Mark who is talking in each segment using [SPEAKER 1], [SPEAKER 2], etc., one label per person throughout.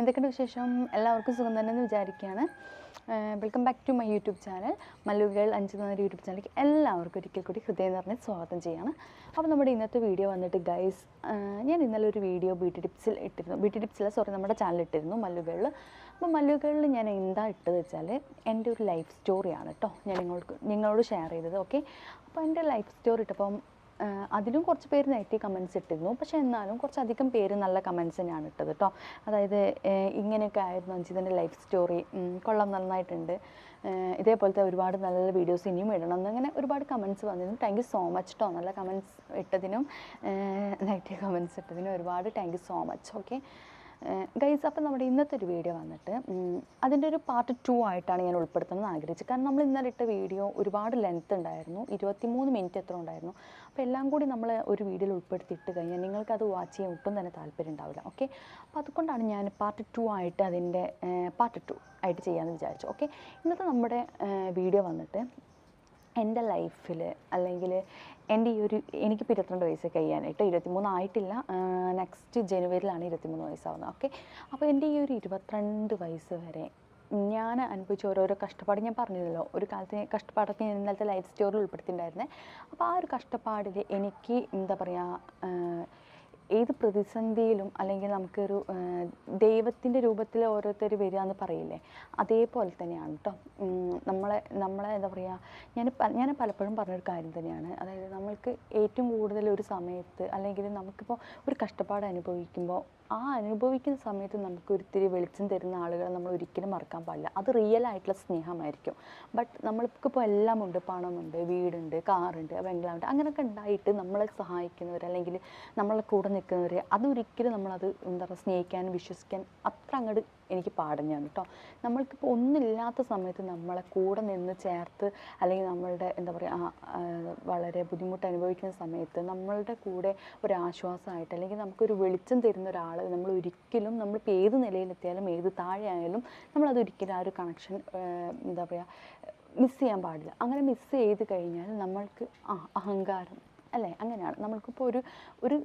[SPEAKER 1] എന്തൊക്കെയുണ്ട് വിശേഷം? എല്ലാവർക്കും സുഖം തന്നെ എന്ന് വിചാരിക്കുകയാണ് welcome back to my YouTube channel മല്ലുകൾ അഞ്ച് എന്നൊരു യൂട്യൂബ് ചാനലിലേക്ക് എല്ലാവർക്കും ഒരിക്കൽ കൂടി ഹൃദയം നിറഞ്ഞ് സ്വാഗതം ചെയ്യാണ്. അപ്പോൾ നമ്മുടെ ഇന്നത്തെ വീഡിയോ വന്നിട്ട് ഗൈസ് ഞാൻ ഇന്നലെ ഒരു വീഡിയോ ബ്യൂട്ടി ടിപ്സിൽ ഇട്ടിരുന്നു. ബ്യൂട്ടി ടിപ്സിൽ സോറി നമ്മുടെ ചാനൽ ഇട്ടിരുന്നു മല്ലുകളിൽ അപ്പോൾ മല്ലുകളിൽ ഞാൻ എന്താ ഇട്ടത് വെച്ചാൽ എന്റെ ഒരു ലൈഫ് സ്റ്റോറിയാണ് കേട്ടോ ഞാൻ നിങ്ങൾക്ക് നിങ്ങളോട് ഷെയർ ചെയ്തത് ഓക്കെ അപ്പോൾ എന്റെ ലൈഫ് സ്റ്റോറി ഇട്ടപ്പം അതിലും കുറച്ച് പേര് നെഗറ്റീവ് കമൻസ് ഇട്ടിരുന്നു. പക്ഷേ എന്നാലും കുറച്ചധികം പേര് നല്ല കമൻസ് തന്നെയാണ് ഇട്ടത് കേട്ടോ അതായത് ഇങ്ങനെയൊക്കെ ആയിരുന്നു അഞ്ചിതന്റെ ലൈഫ് സ്റ്റോറി കൊള്ളം നന്നായിട്ടുണ്ട്. ഇതേപോലത്തെ ഒരുപാട് നല്ല നല്ല വീഡിയോസ് ഇനിയും ഇടണം എന്നങ്ങനെ ഒരുപാട് കമൻസ് വന്നിരുന്നു. താങ്ക് യു സോ മച്ച് കേട്ടോ നല്ല കമൻസ് ഇട്ടതിനും നെഗറ്റീവ് കമൻസ് ഇട്ടതിനും ഒരുപാട് thank you so much okay guys അപ്പം നമ്മുടെ ഇന്നത്തെ ഒരു വീഡിയോ വന്നിട്ട് അതിന്റെ ഒരു പാർട്ട് ടു ആയിട്ടാണ് ഞാൻ ഉൾപ്പെടുത്തുന്നത് ആഗ്രഹിച്ചത്. കാരണം നമ്മൾ ഇന്നലെ ഇട്ട വീഡിയോ ഒരുപാട് ലെങ്ത് ഉണ്ടായിരുന്നു. ഇരുപത്തിമൂന്ന് മിനിറ്റ് എത്ര ഉണ്ടായിരുന്നു. അപ്പോൾ എല്ലാം കൂടി നമ്മൾ ഒരു വീഡിയോയിൽ ഉൾപ്പെടുത്തിയിട്ട് കഴിഞ്ഞാൽ നിങ്ങൾക്ക് അത് വാച്ച് ചെയ്യാൻ ഒട്ടും തന്നെ താല്പര്യം ഉണ്ടാവില്ല. ഓക്കെ അപ്പോൾ അതുകൊണ്ടാണ് ഞാൻ പാർട്ട് ടു ആയിട്ട് അതിന്റെ പാർട്ട് ടു ആയിട്ട് ചെയ്യാമെന്ന് വിചാരിച്ചു ഓക്കെ ഇന്നത്തെ നമ്മുടെ വീഡിയോ വന്നിട്ട് എന്റെ ലൈഫിൽ അല്ലെങ്കിൽ എന്റെ ഈ ഒരു എനിക്കിപ്പോൾ ഇരുപത്തിരണ്ട് വയസ്സ് കഴിയാനായിട്ട് ഇരുപത്തിമൂന്ന് ആയിട്ടില്ല നെക്സ്റ്റ് ജനുവരിയിലാണ് ഇരുപത്തിമൂന്ന് വയസ്സാവുന്നത്. ഓക്കെ അപ്പോൾ എന്റെ ഈ ഒരു ഇരുപത്തിരണ്ട് വയസ്സ് വരെ ഞാൻ അനുഭവിച്ച ഓരോരോ കഷ്ടപ്പാട് ഞാൻ പറഞ്ഞില്ലല്ലോ. ഒരു കാലത്ത് കഷ്ടപ്പാടൊക്കെ ഞാൻ ഇന്നലത്തെ ലൈഫ് സ്റ്റോറിൽ ഉൾപ്പെടുത്തിയിട്ടുണ്ടായിരുന്നേ. അപ്പോൾ ആ ഒരു കഷ്ടപ്പാടിൽ എനിക്ക് എന്താ പറയുക ഏത് പ്രതിസന്ധിയിലും അല്ലെങ്കിൽ നമുക്കൊരു ദൈവത്തിന്റെ രൂപത്തിൽ ഓരോരുത്തർ വരിക എന്ന് പറയില്ലേ? അതേപോലെ തന്നെയാണ് കേട്ടോ നമ്മളെ നമ്മളെ എന്താ പറയുക ഞാൻ ഞാൻ പലപ്പോഴും പറഞ്ഞൊരു കാര്യം തന്നെയാണ്. അതായത് നമ്മൾക്ക് ഏറ്റവും കൂടുതൽ ഒരു സമയത്ത് അല്ലെങ്കിൽ നമുക്കിപ്പോൾ ഒരു കഷ്ടപ്പാട് അനുഭവിക്കുമ്പോൾ ആ അനുഭവിക്കുന്ന സമയത്ത് നമുക്ക് ഒരിത്തിരി വെളിച്ചം തരുന്ന ആളുകളെ നമ്മൾ ഒരിക്കലും മറക്കാൻ പാടില്ല. അത് റിയൽ ആയിട്ടുള്ള സ്നേഹമായിരിക്കും. ബട്ട് നമ്മൾക്കിപ്പോൾ എല്ലാം ഉണ്ട് പണമുണ്ട് വീടുണ്ട് കാറുണ്ട് ബംഗ്ലാവുണ്ട്. അങ്ങനെയൊക്കെ ഉണ്ടായിട്ട് നമ്മളെ സഹായിക്കുന്നവർ അല്ലെങ്കിൽ നമ്മളെ കൂടെ നിൽക്കുന്നവർ അതൊരിക്കലും നമ്മളത് എന്താ പറയുക സ്നേഹിക്കാൻ വിശ്വസിക്കാൻ അത്ര അങ്ങോട്ട് എനിക്ക് പാടുന്നതാണ് കേട്ടോ. നമ്മൾക്കിപ്പോൾ ഒന്നില്ലാത്ത സമയത്ത് നമ്മളെ കൂടെ നിന്ന് ചേർത്ത് അല്ലെങ്കിൽ നമ്മളുടെ എന്താ പറയുക വളരെ ബുദ്ധിമുട്ട് അനുഭവിക്കുന്ന സമയത്ത് നമ്മളുടെ കൂടെ ഒരു ആശ്വാസമായിട്ട് അല്ലെങ്കിൽ നമുക്കൊരു വെളിച്ചം തരുന്ന ഒരാൾ നമ്മൾ ഒരിക്കലും നമ്മളിപ്പോൾ ഏത് നിലയിലെത്തിയാലും ഏത് താഴെ ആയാലും നമ്മളത് ഒരിക്കലും ആ ഒരു കണക്ഷൻ എന്താ പറയുക മിസ് ചെയ്യാൻ പാടില്ല. അങ്ങനെ മിസ് ചെയ്ത് കഴിഞ്ഞാൽ നമ്മൾക്ക് ആ അഹങ്കാരം അല്ലേ? അങ്ങനെയാണ്. നമ്മൾക്കിപ്പോൾ ഒരു ഒരു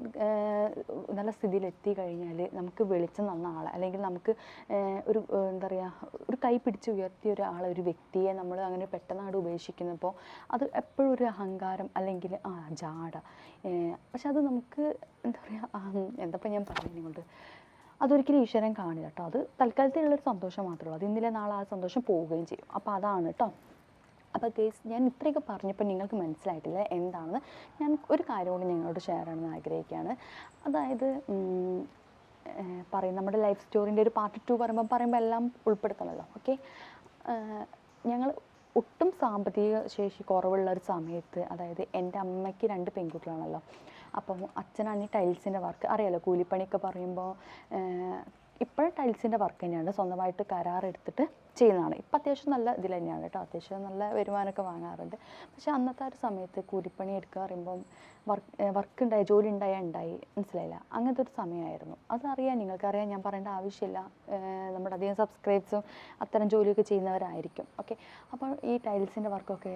[SPEAKER 1] നല്ല സ്ഥിതിയിൽ എത്തി കഴിഞ്ഞാൽ നമുക്ക് വെളിച്ചം തന്ന ആളെ അല്ലെങ്കിൽ നമുക്ക് ഒരു എന്താ പറയുക ഒരു കൈ പിടിച്ച് ഉയർത്തിയ ഒരാളെ ഒരു വ്യക്തിയെ നമ്മൾ അങ്ങനെ പെട്ടെന്നാണ് ഉപേക്ഷിക്കുന്നപ്പോൾ അത് എപ്പോഴും ഒരു അഹങ്കാരം അല്ലെങ്കിൽ ആ ജാട. പക്ഷെ അത് നമുക്ക് എന്താ പറയുക എന്തപ്പോൾ ഞാൻ പറയുന്നത് കൊണ്ട് അതൊരിക്കലും ഈശ്വരൻ കാണില്ല കേട്ടോ അത് തൽക്കാലത്തിനുള്ളൊരു സന്തോഷം മാത്രമേ ഉള്ളൂ. അത് ഇന്നലെ നാളെ ആ സന്തോഷം പോവുകയും ചെയ്യും. അപ്പോൾ അതാണ് കേട്ടോ അപ്പോൾ ഗേസ് ഞാൻ ഇത്രയൊക്കെ പറഞ്ഞപ്പോൾ നിങ്ങൾക്ക് മനസ്സിലായിട്ടില്ല എന്താണെന്ന്? ഞാൻ ഒരു കാര്യം കൂടി ഞങ്ങളോട് ഷെയർ ചെയ്യണമെന്ന് ആഗ്രഹിക്കുകയാണ്. അതായത് പറയും നമ്മുടെ ലൈഫ് സ്റ്റോറിന്റെ ഒരു പാർട്ട് ടു പറയുമ്പോൾ പറയുമ്പോൾ എല്ലാം ഉൾപ്പെടുത്തണമല്ലോ ഓക്കെ ഞങ്ങൾ ഒട്ടും സാമ്പത്തിക ശേഷി കുറവുള്ള ഒരു സമയത്ത് അതായത് എന്റെ അമ്മയ്ക്ക് രണ്ട് പെൺകുട്ടികളാണല്ലോ. അപ്പം അച്ഛനാണെങ്കിൽ ടൈൽസിന്റെ വർക്ക് അറിയാലോ കൂലിപ്പണിയൊക്കെ പറയുമ്പോൾ ഇപ്പോഴും ടൈൽസിന്റെ വർക്ക് തന്നെയാണ്. സ്വന്തമായിട്ട് കരാർ എടുത്തിട്ട് ചെയ്യുന്നതാണ്. ഇപ്പം അത്യാവശ്യം നല്ല ഇതിൽ തന്നെയാണ് കേട്ടോ. അത്യാവശ്യം നല്ല വരുമാനമൊക്കെ വാങ്ങാറുണ്ട്. പക്ഷേ അന്നത്തെ ആ ഒരു സമയത്ത് കൂലിപ്പണി എടുക്കുക പറയുമ്പം വർക്ക് വർക്ക് ഉണ്ടായി ജോലി ഉണ്ടായാൽ ഉണ്ടായി. മനസ്സിലായില്ല. അങ്ങനത്തെ ഒരു സമയമായിരുന്നു. അതറിയാം നിങ്ങൾക്കറിയാം ഞാൻ പറയേണ്ട ആവശ്യമില്ല. നമ്മുടെ അധികം സബ്സ്ക്രൈബ്സും അത്തരം ജോലിയൊക്കെ ചെയ്യുന്നവരായിരിക്കും. ഓക്കെ അപ്പോൾ ഈ ടൈൽസിന്റെ വർക്കൊക്കെ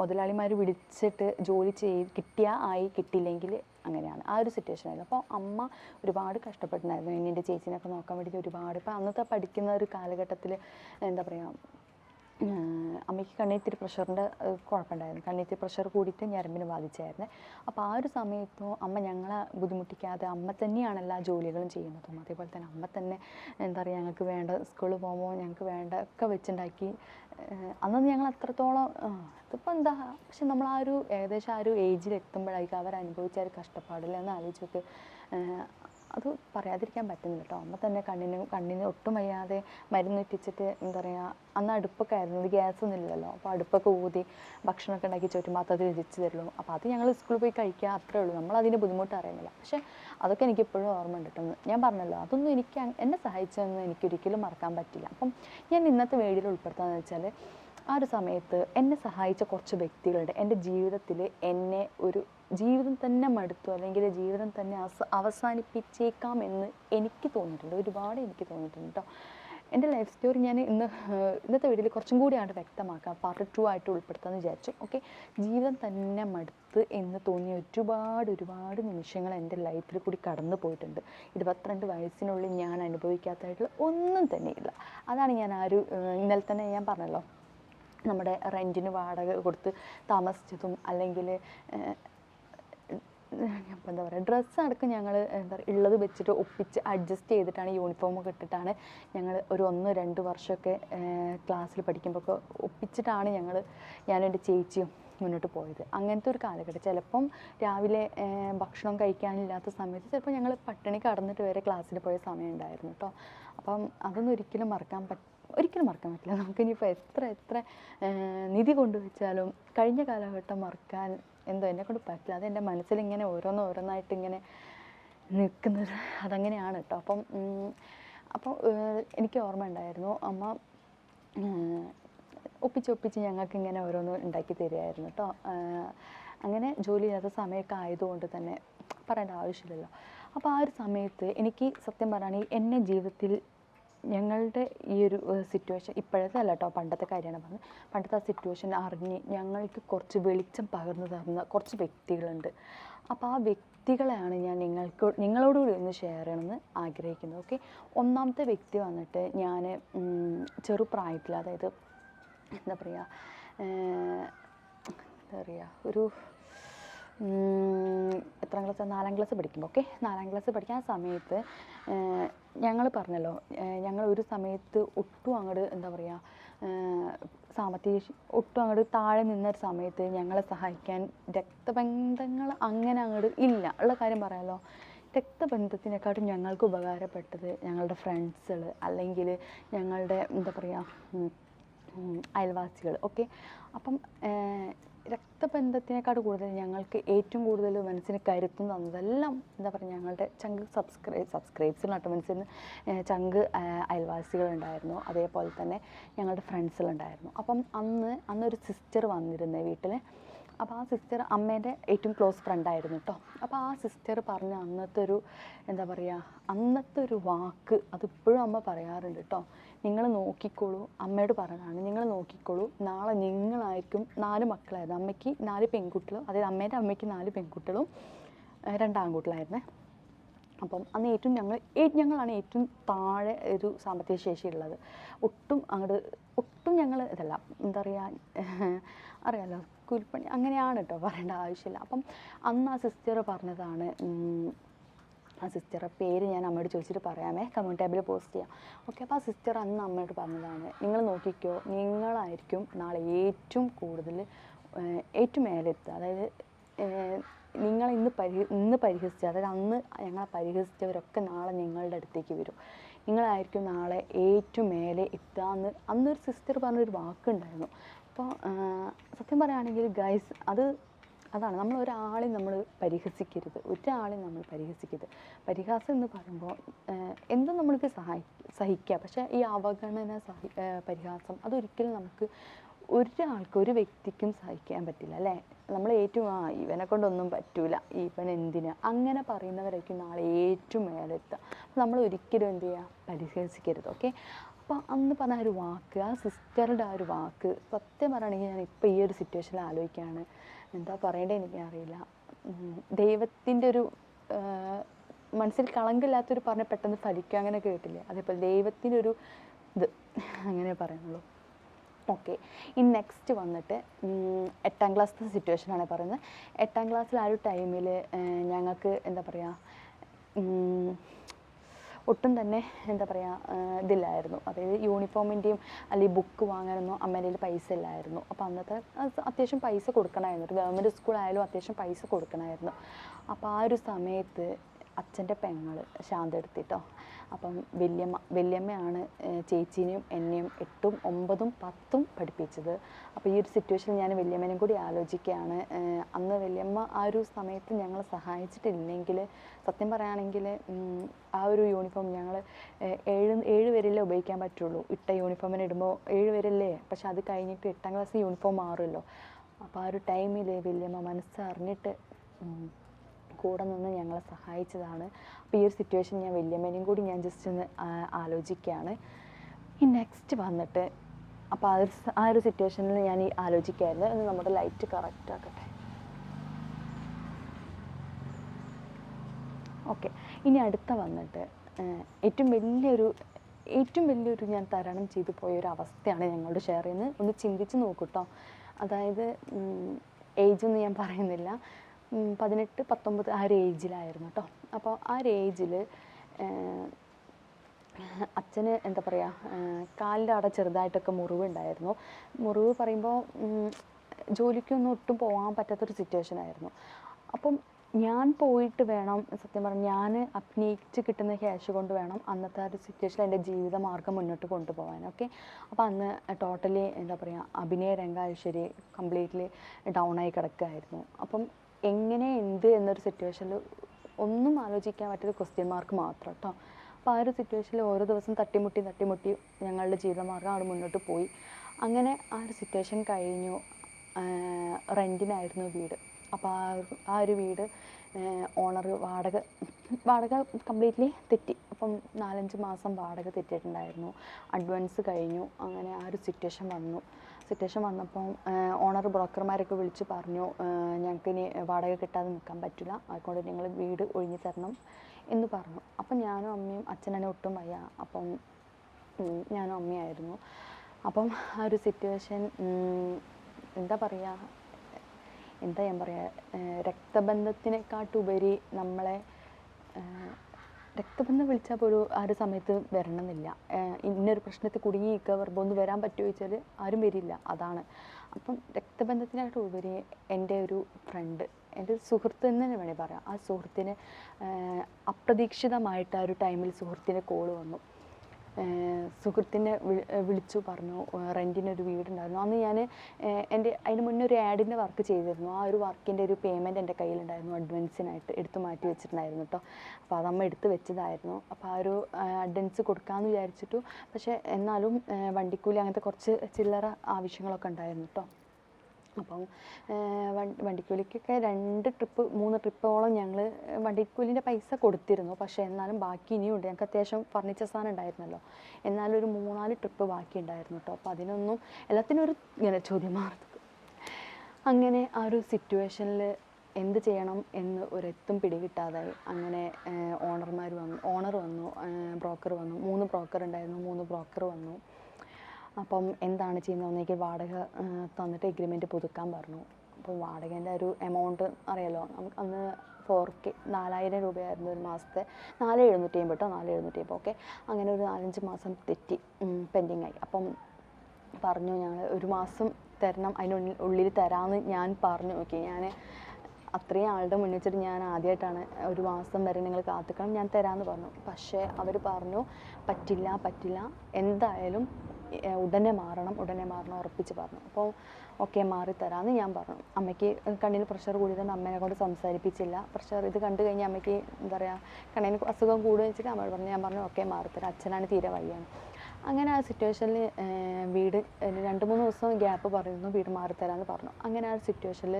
[SPEAKER 1] മുതലാളിമാർ വിളിച്ചിട്ട് ജോലി ചെയ്ത് കിട്ടിയാൽ ആയി കിട്ടിയില്ലെങ്കിൽ അങ്ങനെയാണ്. ആ ഒരു സിറ്റുവേഷൻ ആയിരുന്നു. അപ്പോൾ അമ്മ ഒരുപാട് കഷ്ടപ്പെട്ടിട്ടുണ്ടായിരുന്നു. ഇനി എന്റെ ചേച്ചീനൊക്കെ നോക്കാൻ വേണ്ടിയിട്ട് ഒരുപാട്. ഇപ്പോൾ അന്നത്തെ പഠിക്കുന്ന ഒരു കാലഘട്ടത്തിൽ എന്താ പറയുക അമ്മയ്ക്ക് കണ്ണീത്തിരി പ്രഷറിന്റെ കുഴപ്പമുണ്ടായിരുന്നു. കണ്ണീത്തിരി പ്രഷർ കൂടിയിട്ട് ഞരമ്പിന് ബാധിച്ചായിരുന്നു. അപ്പോൾ ആ ഒരു സമയത്തും അമ്മ ഞങ്ങളെ ബുദ്ധിമുട്ടിക്കാതെ അമ്മ തന്നെയാണ് എല്ലാ ജോലികളും ചെയ്യുന്നതും. അതേപോലെ തന്നെ അമ്മ തന്നെ എന്താ പറയുക ഞങ്ങൾക്ക് വേണ്ട സ്കൂളിൽ പോകുമ്പോൾ ഞങ്ങൾക്ക് വേണ്ട ഒക്കെ വെച്ചുണ്ടാക്കി. അന്നൊന്നും ഞങ്ങൾ അത്രത്തോളം ഇതിപ്പോൾ എന്താ പക്ഷെ നമ്മൾ ആ ഒരു ഏകദേശം ആ ഒരു ഏജിൽ എത്തുമ്പോഴായിരിക്കും അവർ അനുഭവിച്ച ഒരു കഷ്ടപ്പാടില്ല എന്ന് ആലോചിച്ച് നോക്ക്. ആഹ് അത് പറയാതിരിക്കാൻ പറ്റുന്നില്ല കേട്ടോ അമ്മ തന്നെ കണ്ണിന് കണ്ണിന് ഒട്ടും വയ്യാതെ മരുന്ന് ഇട്ടിച്ചിട്ട് എന്താ പറയുക അന്ന് അടുപ്പൊക്കെ ആയിരുന്നു. ഇത് ഗ്യാസ് ഒന്നും ഇല്ലല്ലോ. അപ്പോൾ അടുപ്പൊക്കെ ഊതി ഭക്ഷണമൊക്കെ ഉണ്ടാക്കി ചുറ്റുമാത്തത് രുചിച്ച് തരുള്ളൂ. അപ്പോൾ അത് ഞങ്ങൾ സ്കൂളിൽ പോയി കഴിക്കുക അത്രേ ഉള്ളൂ. നമ്മൾ അതിന്റെ ബുദ്ധിമുട്ട് അറിയുന്നില്ല. പക്ഷേ അതൊക്കെ എനിക്ക് ഇപ്പോഴും ഓർമ്മ ഉണ്ട് ഞാൻ പറഞ്ഞല്ലോ അതൊന്നും എനിക്ക് എന്നെ സഹായിച്ചതൊന്നും എനിക്ക് ഒരിക്കലും മറക്കാൻ പറ്റില്ല. അപ്പം ഞാൻ ഇന്നത്തെ വീഡിയോയിൽ ഉൾപ്പെടുത്താന്ന് വെച്ചാൽ ആ ഒരു സമയത്ത് എന്നെ സഹായിച്ച കുറച്ച് വ്യക്തികളുടെ എന്റെ ജീവിതത്തിൽ എന്നെ ഒരു ജീവിതം തന്നെ മടുത്തു അല്ലെങ്കിൽ ജീവിതം തന്നെ അവസ അവസാനിപ്പിച്ചേക്കാം എന്ന് എനിക്ക് തോന്നിയിട്ടുണ്ട്. ഒരുപാട് എനിക്ക് തോന്നിയിട്ടുണ്ട് കേട്ടോ എന്റെ ലൈഫ് സ്റ്റോറി ഞാൻ ഇന്ന് ഇന്നത്തെ വീഡിയോയിൽ കുറച്ചും കൂടി ആണ് വ്യക്തമാക്കാം. പാർട്ട് ടു ആയിട്ട് ഉൾപ്പെടുത്താമെന്ന് വിചാരിച്ചു. ഓക്കെ ജീവിതം തന്നെ മടുത്ത് എന്ന് തോന്നിയ ഒരുപാട് ഒരുപാട് നിമിഷങ്ങൾ എന്റെ ലൈഫിൽ കൂടി കടന്നു പോയിട്ടുണ്ട്. ഇരുപത്തിരണ്ട് വയസ്സിനുള്ളിൽ ഞാൻ അനുഭവിക്കാത്തതായിട്ടുള്ള ഒന്നും തന്നെയില്ല അതാണ് ഞാൻ ആ ഒരു ഇന്നലെ തന്നെ ഞാൻ പറഞ്ഞല്ലോ. നമ്മുടെ റെന്റിന് വാടക കൊടുത്ത് താമസിച്ചതും അല്ലെങ്കിൽ ഇപ്പം എന്താ പറയുക ഡ്രസ്സ് അടക്കം ഞങ്ങൾ എന്താ പറയുക ഉള്ളത് വെച്ചിട്ട് ഒപ്പിച്ച് അഡ്ജസ്റ്റ് ചെയ്തിട്ടാണ് യൂണിഫോമൊക്കെ ഇട്ടിട്ടാണ് ഞങ്ങൾ ഒരു ഒന്ന് രണ്ട് വർഷമൊക്കെ ക്ലാസ്സിൽ പഠിക്കുമ്പോൾ ഒക്കെ ഒപ്പിച്ചിട്ടാണ് ഞങ്ങൾ ഞാനും എന്റെ ചേച്ചിയും മുന്നോട്ട് പോയത്. അങ്ങനത്തെ ഒരു കാലഘട്ടം. ചിലപ്പം രാവിലെ ഭക്ഷണം കഴിക്കാനില്ലാത്ത സമയത്ത് ചിലപ്പോൾ ഞങ്ങൾ പട്ടിണി കടന്നിട്ട് വരെ ക്ലാസ്സിൽ പോയ സമയം ഉണ്ടായിരുന്നു കേട്ടോ അപ്പം അതൊന്നും ഒരിക്കലും മറക്കാൻ പറ്റ ഒരിക്കലും മറക്കാൻ പറ്റില്ല. നമുക്കിനിയിപ്പോൾ എത്ര എത്ര നിധി കൊണ്ടുവച്ചാലും കഴിഞ്ഞ കാലഘട്ടം മറക്കാൻ എന്തോ എന്നെ കൊണ്ട് പറ്റില്ല. അത് എന്റെ മനസ്സിൽ ഇങ്ങനെ ഓരോന്ന് ഓരോന്നായിട്ട് ഇങ്ങനെ നിൽക്കുന്നത്. അതങ്ങനെയാണ് കേട്ടോ അപ്പം അപ്പോൾ എനിക്ക് ഓർമ്മ ഉണ്ടായിരുന്നു. അമ്മ ഒപ്പിച്ച് ഒപ്പിച്ച് ഞങ്ങൾക്ക് ഇങ്ങനെ ഓരോന്ന് ഉണ്ടാക്കി തരുമായിരുന്നു കേട്ടോ അങ്ങനെ ജോലി ചെയ്യാത്ത സമയമൊക്കെ ആയതുകൊണ്ട് തന്നെ പറയേണ്ട ആവശ്യമില്ലല്ലോ. അപ്പോൾ ആ ഒരു സമയത്ത് എനിക്ക് സത്യം പറയുകയാണെങ്കിൽ എന്നെ ജീവിതത്തിൽ ഞങ്ങളുടെ ഈ ഒരു സിറ്റുവേഷൻ ഇപ്പോഴത്തെ അല്ല കേട്ടോ പണ്ടത്തെ കാര്യമാണ് പറഞ്ഞത്. പണ്ടത്തെ ആ സിറ്റുവേഷൻ അറിഞ്ഞ് ഞങ്ങൾക്ക് കുറച്ച് വെളിച്ചം പകർന്നു തരുന്ന കുറച്ച് വ്യക്തികളുണ്ട്. അപ്പോൾ ആ വ്യക്തികളെയാണ് ഞാൻ നിങ്ങൾക്ക് നിങ്ങളോടുകൂടി ഒന്ന് ഷെയർ ചെയ്യണമെന്ന് ആഗ്രഹിക്കുന്നത്. ഓക്കെ ഒന്നാമത്തെ വ്യക്തി വന്നിട്ട് ഞാൻ ചെറുപ്രായത്തിൽ അതായത് എന്താ പറയുക എന്താ പറയുക ഒരു എത്രാം ക്ലാസ്? നാലാം ക്ലാസ് പഠിക്കുമ്പോൾ ഓക്കെ നാലാം ക്ലാസ് പഠിക്കുന്ന സമയത്ത് ഞങ്ങൾ പറഞ്ഞല്ലോ ഞങ്ങൾ ഒരു സമയത്ത് ഒട്ടും അങ്ങോട്ട് എന്താ പറയുക സാമ്പത്തിക ഒട്ടും അങ്ങോട്ട് താഴെ നിന്നൊരു സമയത്ത് ഞങ്ങളെ സഹായിക്കാൻ രക്തബന്ധങ്ങൾ അങ്ങനെ അങ്ങോട്ട് ഇല്ല. ഉള്ള കാര്യം പറയാമല്ലോ രക്തബന്ധത്തിനെക്കാട്ടും ഞങ്ങൾക്ക് ഉപകാരപ്പെട്ടത് ഞങ്ങളുടെ ഫ്രണ്ട്സുകൾ അല്ലെങ്കിൽ ഞങ്ങളുടെ എന്താ പറയുക അയൽവാസികൾ ഓക്കെ അപ്പം രക്തബന്ധത്തിനേക്കാൾ കൂടുതൽ ഞങ്ങൾക്ക് ഏറ്റവും കൂടുതൽ മനസ്സിന് കരുത്തും തന്നതെല്ലാം എന്താ പറയുക ഞങ്ങളുടെ ചങ്ക് സബ്സ്ക്രൈബ് സബ്സ്ക്രൈബ്സ് നട്ട മനസ്സിന് ചങ്ക് അയൽവാസികളുണ്ടായിരുന്നു. അതേപോലെ തന്നെ ഞങ്ങളുടെ ഫ്രണ്ട്സുകളുണ്ടായിരുന്നു അപ്പം അന്ന് അന്നൊരു സിസ്റ്റർ വന്നിരുന്നേ വീട്ടിൽ അപ്പോൾ ആ സിസ്റ്റർ അമ്മേന്റെ ഏറ്റവും ക്ലോസ് ഫ്രണ്ടായിരുന്നു കേട്ടോ അപ്പോൾ ആ സിസ്റ്റർ പറഞ്ഞ അന്നത്തെ ഒരു എന്താ പറയുക അന്നത്തെ ഒരു വാക്ക് അതിപ്പോഴും അമ്മ പറയാറുണ്ട് കേട്ടോ നിങ്ങൾ നോക്കിക്കോളൂ അമ്മയോട് പറഞ്ഞതാണ്. നിങ്ങൾ നോക്കിക്കോളൂ നാളെ നിങ്ങളായിരിക്കും നാല് മക്കളായിരുന്നു അമ്മയ്ക്ക് നാല് പെൺകുട്ടികളും അതായത് അമ്മേന്റെ അമ്മയ്ക്ക് നാല് പെൺകുട്ടികളും രണ്ടാൺകുട്ടികളായിരുന്നേ അപ്പം അന്ന് ഏറ്റവും ഞങ്ങൾ ഞങ്ങളാണ് ഏറ്റവും താഴെ ഒരു സാമ്പത്തിക ശേഷി ഉള്ളത്. ഒട്ടും അങ്ങോട്ട് ഒട്ടും ഞങ്ങൾ ഇതല്ല എന്താ പറയുക അറിയാലോ കൂലിപ്പണി. അങ്ങനെയാണ് കേട്ടോ പറയേണ്ട ആവശ്യമില്ല. അപ്പം അന്ന് ആ സിസ്റ്റർ പറഞ്ഞതാണ് ആ സിസ്റ്ററെ പേര് ഞാൻ അമ്മയോട് ചോദിച്ചിട്ട് പറയാമേ. കമ്മ്യൂണിറ്റി ടാബിൽ പോസ്റ്റ് ചെയ്യാം. ഓക്കെ അപ്പോൾ ആ സിസ്റ്റർ അന്ന് അമ്മയോട് പറഞ്ഞതാണ് നിങ്ങൾ നോക്കിക്കോ നിങ്ങളായിരിക്കും നാളെ ഏറ്റവും കൂടുതൽ ഏറ്റവും മേലെത്തുക. അതായത് നിങ്ങൾ ഇന്ന് പരി ഇന്ന് പരിഹസിച്ച അതായത് അന്ന് ഞങ്ങളെ പരിഹസിച്ചവരൊക്കെ നാളെ നിങ്ങളുടെ അടുത്തേക്ക് വരും. നിങ്ങളായിരിക്കും നാളെ ഏറ്റവും മേലെ എത്തുക എന്ന് അന്നൊരു സിസ്റ്റർ പറഞ്ഞൊരു വാക്കുണ്ടായിരുന്നു. അപ്പോൾ സത്യം പറയുകയാണെങ്കിൽ ഗൈസ് അത് അതാണ്. നമ്മൾ ഒരാളെയും നമ്മൾ പരിഹസിക്കരുത്. ഒരാളെയും നമ്മൾ പരിഹസിക്കരുത്. പരിഹാസം എന്ന് പറയുമ്പോൾ എന്തും നമ്മൾക്ക് സഹായി സഹിക്കാം. പക്ഷേ ഈ അവഗണന സഹി പരിഹാസം അതൊരിക്കലും നമുക്ക് ഒരാൾക്ക് ഒരു വ്യക്തിക്കും സഹിക്കാൻ പറ്റില്ല അല്ലേ? നമ്മൾ ഏറ്റവും ആ ഇവനെ കൊണ്ടൊന്നും പറ്റൂല. ഇവൻ എന്തിനാ? അങ്ങനെ പറയുന്നവരായിരിക്കും നാളെ ഏറ്റവും മേലെത്തുക. നമ്മൾ ഒരിക്കലും എന്ത് ചെയ്യുക? പരിഹസിക്കരുത് ഓക്കെ അപ്പോൾ അന്ന് പറഞ്ഞ ആ ഒരു വാക്ക് ആ സിസ്റ്ററുടെ ആ ഒരു വാക്ക് സത്യം പറയുകയാണെങ്കിൽ ഞാൻ ഇപ്പോൾ ഈ ഒരു സിറ്റുവേഷനിൽ ആലോചിക്കുകയാണ്. എന്താ പറയേണ്ടത് എനിക്കറിയില്ല ദൈവത്തിന്റെ ഒരു മനസ്സിൽ കളങ്കില്ലാത്തൊരു പറഞ്ഞ പെട്ടെന്ന് ഫലിക്കുക അങ്ങനെ കേട്ടില്ലേ? അതേപോലെ ദൈവത്തിന്റെ ഒരു ഇത് അങ്ങനെ പറയുന്നുള്ളൂ. ഓക്കെ. ഇനി നെക്സ്റ്റ് വന്നിട്ട് എട്ടാം ക്ലാസ്സിലെ സിറ്റുവേഷനാണ് പറയുന്നത്. എട്ടാം ക്ലാസ്സിൽ ആ ഒരു ടൈമിൽ ഞങ്ങൾക്ക് എന്താ പറയുക ഒട്ടും തന്നെ എന്താ പറയുക ഇതില്ലായിരുന്നു. അതായത് യൂണിഫോമിന്റെയും അല്ലെങ്കിൽ ബുക്ക് വാങ്ങാനൊന്നും അമ്മേന്റെ കയ്യിൽ പൈസ ഇല്ലായിരുന്നു. അപ്പോൾ അന്നത്തെ അത് അത്യാവശ്യം പൈസ കൊടുക്കണമായിരുന്നു. ഒരു ഗവൺമെന്റ് സ്കൂളായാലും അത്യാവശ്യം പൈസ കൊടുക്കണമായിരുന്നു. അപ്പോൾ ആ ഒരു സമയത്ത് അച്ഛന്റെ പെങ്ങൾ ശാന്ത എടുത്തിട്ടോ അപ്പം വല്യമ്മ വല്യമ്മയാണ് ചേച്ചീനെയും എന്നെയും എട്ടും ഒമ്പതും പത്തും പഠിപ്പിച്ചത്. അപ്പോൾ ഈ ഒരു സിറ്റുവേഷനിൽ ഞാൻ വല്യമ്മേനെയും കൂടി ആലോചിക്കുകയാണ്. അന്ന് വല്യമ്മ ആ ഒരു സമയത്ത് ഞങ്ങളെ സഹായിച്ചിട്ടില്ലെങ്കിൽ സത്യം പറയുകയാണെങ്കിൽ ആ ഒരു യൂണിഫോം ഞങ്ങൾ ഏഴ് ഏഴ് വരെയല്ലേ ഉപയോഗിക്കാൻ പറ്റുള്ളൂ. ഇട്ട യൂണിഫോമിന് ഇടുമ്പോൾ ഏഴ് വരെയല്ലേ? പക്ഷെ അത് കഴിഞ്ഞിട്ട് എട്ടാം ക്ലാസ് യൂണിഫോം മാറുമല്ലോ. അപ്പോൾ ആ ഒരു ടൈമിൽ വല്യമ്മ മനസ്സറിഞ്ഞിട്ട് കൂടെ നിന്ന് ഞങ്ങളെ സഹായിച്ചതാണ്. അപ്പോൾ ഈ ഒരു സിറ്റുവേഷൻ ഞാൻ വല്യമ്മേനെയും കൂടി ഞാൻ ജസ്റ്റ് ഒന്ന് ആലോചിക്കുകയാണ് ഈ നെക്സ്റ്റ് വന്നിട്ട് അപ്പോൾ ആ ഒരു ആ ഒരു സിറ്റുവേഷനിൽ ഞാൻ ഈ ആലോചിക്കായിരുന്നു. അത് നമ്മുടെ ലൈറ്റ് കറക്റ്റ് ആക്കട്ടെ. ഓക്കെ ഇനി അടുത്ത വന്നിട്ട് ഏറ്റവും വലിയൊരു ഏറ്റവും വലിയൊരു ഞാൻ തരണം ചെയ്തു പോയൊരു അവസ്ഥയാണ് ഞങ്ങളോട് ഷെയർ ചെയ്യുന്നത്. ഒന്ന് ചിന്തിച്ച് നോക്കൂട്ടോ അതായത് ഏജ് ഒന്നും ഞാൻ പറയുന്നില്ല. പതിനെട്ട് പത്തൊമ്പത് ആ ഒരു ഏജിലായിരുന്നു കേട്ടോ അപ്പോൾ ആ ഒരു ഏജിൽ അച്ഛന് എന്താ പറയുക കാലിന്റെ അവിടെ ചെറുതായിട്ടൊക്കെ മുറിവുണ്ടായിരുന്നു. മുറിവ് പറയുമ്പോൾ ജോലിക്കൊന്നും ഒട്ടും പോകാൻ പറ്റാത്തൊരു സിറ്റുവേഷൻ ആയിരുന്നു. അപ്പം ഞാൻ പോയിട്ട് വേണം സത്യം പറഞ്ഞാൽ ഞാൻ അഭിനയിച്ച് കിട്ടുന്ന ക്യാഷ് കൊണ്ട് വേണം അന്നത്തെ ആ ഒരു സിറ്റുവേഷനിൽ എന്റെ ജീവിത മാർഗം മുന്നോട്ട് കൊണ്ടുപോകാൻ ഓക്കെ അപ്പോൾ അന്ന് ടോട്ടലി എന്താ പറയുക അഭിനയ രംഗാശ്ശേരി ശരി കംപ്ലീറ്റ്ലി ഡൗൺ ആയി കിടക്കുകയായിരുന്നു അപ്പം എങ്ങനെ എന്ത് എന്നൊരു സിറ്റുവേഷനിൽ ഒന്നും ആലോചിക്കാൻ പറ്റാത്ത ക്വസ്റ്റ്യൻ മാർക്ക് മാത്രം കേട്ടോ അപ്പോൾ ആ ഒരു സിറ്റുവേഷനിൽ ഓരോ ദിവസം തട്ടിമുട്ടി തട്ടിമുട്ടി ഞങ്ങളുടെ ജീവിതമാർഗം അവിടെ മുന്നോട്ട് പോയി. അങ്ങനെ ആ ഒരു സിറ്റുവേഷൻ കഴിഞ്ഞു. റെന്റിനായിരുന്നു വീട്. അപ്പോൾ ആ ആ ഒരു വീട് ഓണർ വാടക വാടക കംപ്ലീറ്റ്ലി തെറ്റി. അപ്പം നാലഞ്ച് മാസം വാടക തെറ്റിയിട്ടുണ്ടായിരുന്നു. അഡ്വാൻസ് കഴിഞ്ഞു. അങ്ങനെ ആ ഒരു സിറ്റുവേഷൻ വന്നു. സിറ്റുവേഷൻ വന്നപ്പോൾ ഓണർ ബ്രോക്കർമാരൊക്കെ വിളിച്ച് പറഞ്ഞു ഞങ്ങൾക്ക് ഇനി വാടക കിട്ടാതെ നിൽക്കാൻ പറ്റില്ല അതുകൊണ്ട് നിങ്ങൾ വീട് ഒഴിഞ്ഞു തരണം എന്ന് പറഞ്ഞു. അപ്പം ഞാനും അമ്മയും അച്ഛനെ ഒട്ടും വയ്യ. അപ്പം ഞാനും അമ്മയായിരുന്നു. അപ്പം ആ ഒരു സിറ്റുവേഷൻ എന്താ പറയുക എന്താ ഞാൻ പറയുക രക്തബന്ധത്തിനെക്കാട്ടുപരി നമ്മളെ രക്തബന്ധം വിളിച്ചാൽ പോലും ആ ഒരു സമയത്ത് വരണമെന്നില്ല. ഇന്നൊരു പ്രശ്നത്തിൽ കുടുങ്ങി നിൽക്കുക വെറുതെ ഒന്ന് വരാൻ പറ്റുമോ ചോദിച്ചാൽ ആരും വരില്ല. അതാണ്. അപ്പം രക്തബന്ധത്തിനായിട്ട് ഉപരി എന്റെ ഒരു ഫ്രണ്ട് എന്റെ ഒരു സുഹൃത്ത് എന്ന് തന്നെ വേണമെങ്കിൽ പറയാം. ആ സുഹൃത്തിന് അപ്രതീക്ഷിതമായിട്ട് ആ ഒരു ടൈമിൽ സുഹൃത്തിന്റെ കോൾ വന്നു. സുഹൃത്തിനെ വിളി- വിളിച്ചു പറഞ്ഞു റെന്റിനൊരു വീടുണ്ടായിരുന്നു. അന്ന് ഞാൻ എന്റെ അതിന് മുന്നേ ഒരു ആഡിന്റെ വർക്ക് ചെയ്തിരുന്നു. ആ ഒരു വർക്കിന്റെ ഒരു പേയ്മെന്റ് എന്റെ കയ്യിലുണ്ടായിരുന്നു. അഡ്വാൻസിനായിട്ട് എടുത്തു മാറ്റി വെച്ചിട്ടുണ്ടായിരുന്നു കേട്ടോ അപ്പോൾ അതമ്മ എടുത്ത് വെച്ചതായിരുന്നു. അപ്പോൾ ആ ഒരു അഡ്വാൻസ് കൊടുക്കാമെന്ന് വിചാരിച്ചിട്ടു. പക്ഷേ എന്നാലും വണ്ടിക്കൂലി അങ്ങനത്തെ കുറച്ച് ചില്ലറ ആവശ്യങ്ങളൊക്കെ ഉണ്ടായിരുന്നു കേട്ടോ അപ്പം വണ്ടിക്കൂലിക്കൊക്കെ രണ്ട് ട്രിപ്പ് മൂന്ന് ട്രിപ്പോളം ഞങ്ങൾ വണ്ടിക്കൂലിന്റെ പൈസ കൊടുത്തിരുന്നു. പക്ഷേ എന്നാലും ബാക്കി ഇനിയുണ്ട്. ഞങ്ങൾക്ക് അത്യാവശ്യം ഫർണിച്ചർ സാധനം ഉണ്ടായിരുന്നല്ലോ. എന്നാലും ഒരു മൂന്നാൽ ട്രിപ്പ് ബാക്കി ഉണ്ടായിരുന്നു കേട്ടോ അപ്പോൾ അതിനൊന്നും എല്ലാത്തിനും ഒരു ഇങ്ങനെ ചോദ്യമാർക്കും അങ്ങനെ ആ ഒരു സിറ്റുവേഷനിൽ എന്ത് ചെയ്യണം എന്ന് ഒരെത്തും പിടികിട്ടാതായി. അങ്ങനെ ഓണർമാർ വന്നു ഓണർ വന്നു ബ്രോക്കർ വന്നു. മൂന്ന് ബ്രോക്കർ ഉണ്ടായിരുന്നു. മൂന്ന് ബ്രോക്കർ വന്നു. അപ്പം എന്താണ് ചെയ്യുന്നത് എനിക്ക് വാടക തന്നിട്ട് എഗ്രിമെന്റ് പുതുക്കാൻ പറഞ്ഞു. അപ്പോൾ വാടകേന്റെ ഒരു എമൗണ്ട് അറിയാലോ? നമുക്ക് അന്ന് ഫോർ കെ നാലായിരം രൂപയായിരുന്നു ഒരു മാസത്തെ. നാല് എഴുന്നൂറ്റി അമ്പത് കേട്ടോ നാല് എഴുന്നൂറ്റി അമ്പത് ഓക്കെ അങ്ങനെ ഒരു നാലഞ്ച് മാസം തെറ്റി പെൻഡിങ് ആയി. അപ്പം പറഞ്ഞു ഞാൻ ഒരു മാസം തരണം അതിനുള്ളിൽ ഉള്ളിൽ തരാമെന്ന് ഞാൻ പറഞ്ഞു. നോക്കി ഞാൻ അത്രയും ആളുടെ മുന്നിൽ വെച്ചിട്ട് ഞാൻ ആദ്യമായിട്ടാണ് ഒരു മാസം വരെ നിങ്ങൾ കാത്തിക്കണം ഞാൻ തരാമെന്ന് പറഞ്ഞു. പക്ഷേ അവർ പറഞ്ഞു പറ്റില്ല പറ്റില്ല. എന്തായാലും ഉടനെ മാറണം ഉടനെ മാറണം ഉറപ്പിച്ച് പറഞ്ഞു. അപ്പോൾ ഓക്കെ മാറി തരാമെന്ന് ഞാൻ പറഞ്ഞു. അമ്മയ്ക്ക് കണ്ണിന് പ്രഷർ കൂടിയതുകൊണ്ട് അമ്മേനെ കൊണ്ട് സംസാരിപ്പിച്ചില്ല. പ്രഷർ ഇത് കണ്ടു കഴിഞ്ഞാൽ അമ്മയ്ക്ക് എന്താ പറയുക കണ്ണിന് അസുഖം കൂടുകയും വെച്ചിട്ട് അമ്മയോട് പറഞ്ഞു ഞാൻ പറഞ്ഞു ഓക്കെ മാറിത്തരാം. അച്ഛനാണ് തീരെ വയ്യാണ് അങ്ങനെ ആ സിറ്റുവേഷനിൽ വീട് രണ്ട് മൂന്ന് ദിവസം ഗ്യാപ്പ് പറയുന്നു വീട് മാറിത്തരാമെന്ന് പറഞ്ഞു. അങ്ങനെ ആ സിറ്റുവേഷനിൽ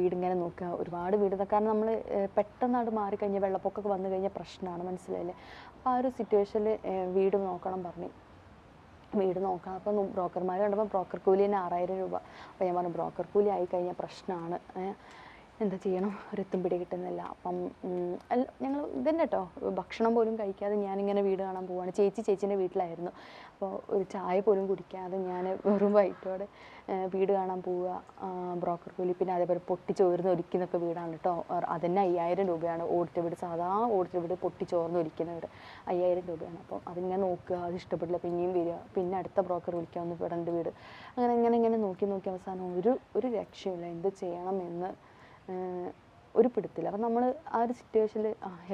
[SPEAKER 1] വീടിങ്ങനെ നോക്കുക. ഒരുപാട് വീട് കാരണം നമ്മൾ പെട്ടെന്ന് അത് മാറിക്കഴിഞ്ഞാൽ വെള്ളപ്പൊക്കമൊക്കെ വന്നു കഴിഞ്ഞാൽ പ്രശ്നമാണ് മനസ്സിലായില്ലേ? അപ്പോൾ ആ ഒരു സിറ്റുവേഷനിൽ വീട് നോക്കണം പറഞ്ഞു. വീട് നോക്കാം. അപ്പം ബ്രോക്കർമാർ കണ്ടപ്പോൾ ബ്രോക്കർ കൂലി തന്നെ ആറായിരം രൂപ. അപ്പോൾ ഞാൻ പറഞ്ഞു ബ്രോക്കർ കൂലി ആയി കഴിഞ്ഞാൽ പ്രശ്നമാണ് എന്താ ചെയ്യണം? ഒരെത്തും പിടി കിട്ടുന്നില്ല അപ്പം ഞങ്ങൾ ഇതന്നെ കേട്ടോ ഭക്ഷണം പോലും കഴിക്കാതെ ഞാനിങ്ങനെ വീട് കാണാൻ പോവാണ്. ചേച്ചി ചേച്ചീന്റെ വീട്ടിലായിരുന്നു. അപ്പോൾ ഒരു ചായ പോലും കുടിക്കാതെ ഞാൻ വെറും വൈറ്റോടെ വീട് കാണാൻ പോവുക ബ്രോക്കർ കൂലി പിന്നെ അതേപോലെ പൊട്ടിച്ചോർന്ന് ഒരിക്കുന്നൊക്കെ വീടാണ് കേട്ടോ അതന്നെ അയ്യായിരം രൂപയാണ്. ഓടിച്ച വീട് സാധാ ഓടിച്ച വീട് പൊട്ടിച്ചോർന്ന് ഒരിക്കുന്ന വീട് അയ്യായിരം രൂപയാണ്. അപ്പോൾ അതിങ്ങനെ നോക്കുക അത് ഇഷ്ടപ്പെട്ടില്ല പിന്നെയും വരിക. പിന്നെ അടുത്ത ബ്രോക്കർ വിളിക്കാൻ ഒന്ന് വിടേണ്ട വീട്. അങ്ങനെ ഇങ്ങനെ ഇങ്ങനെ നോക്കി നോക്കി അവസാനം ഒരു ഒരു രക്ഷയില്ല എന്ത് ചെയ്യണം എന്ന് ഒരു പിടുത്തില്ല. അപ്പം നമ്മൾ ആ ഒരു സിറ്റുവേഷനിൽ